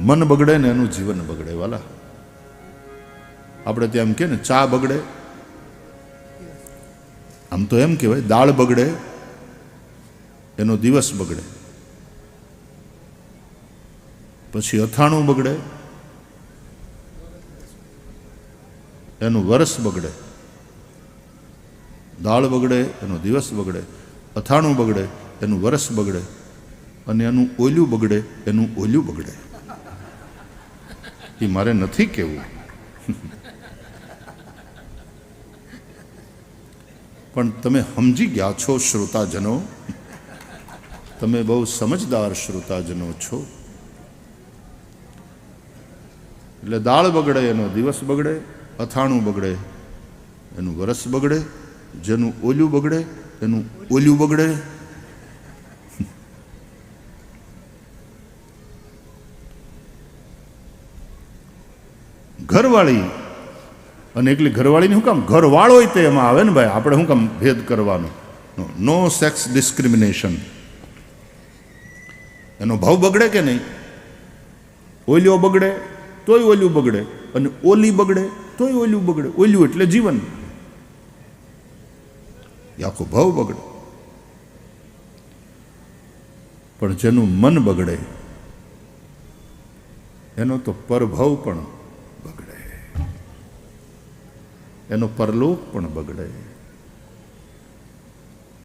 મન બગડે ને એનું જીવન બગડે, વાલા. આપણે ત્યાં એમ કે ને, ચા બગડે. આમ તો એમ કહેવાય, દાળ બગડે, એનો દિવસ બગડે. પછી અથાણું બગડે. એનું વરસ બગડે. દાળ બગડે, એનો દિવસ બગડે. અથાણું બગડે, એનું વરસ બગડે. અને એનું ઓલ્યું બગડે, એનું ઓલ્યું બગડે. એ મારે નથી કહેવું. પણ તમે સમજી ગયા છો, શ્રોતાજનો? તમે બહુ સમજદાર શ્રોતાજનો છો. એટલે દાળ બગડે, એનો દિવસ બગડે, અથાણું બગડે, એનું વરસ બગડે, જેનું ઓલું બગડે, એનું ઓલું બગડે. ઘરવાળી. અને એકલી ઘરવાળીને શું કામ? ઘરવાળો તે એમાં આવે ને ભાઈ, આપણે શું કામ ભેદ કરવાનો? નો સેક્સ ડિસ્ક્રિમિનેશન એનો ભાવ બગડે કે નહીં? ઓલ્યો બગડે, તોય ઓલ્યું બગડે. અને ઓલી બગડે, તોય ઓલ્યું બગડે. ઓલ્યું એટલે જીવન. આખો ભાવ બગડે. પણ જેનું મન બગડે, એનો તો પરભાવ પણ બગડે એનો પરલોક પણ બગડે.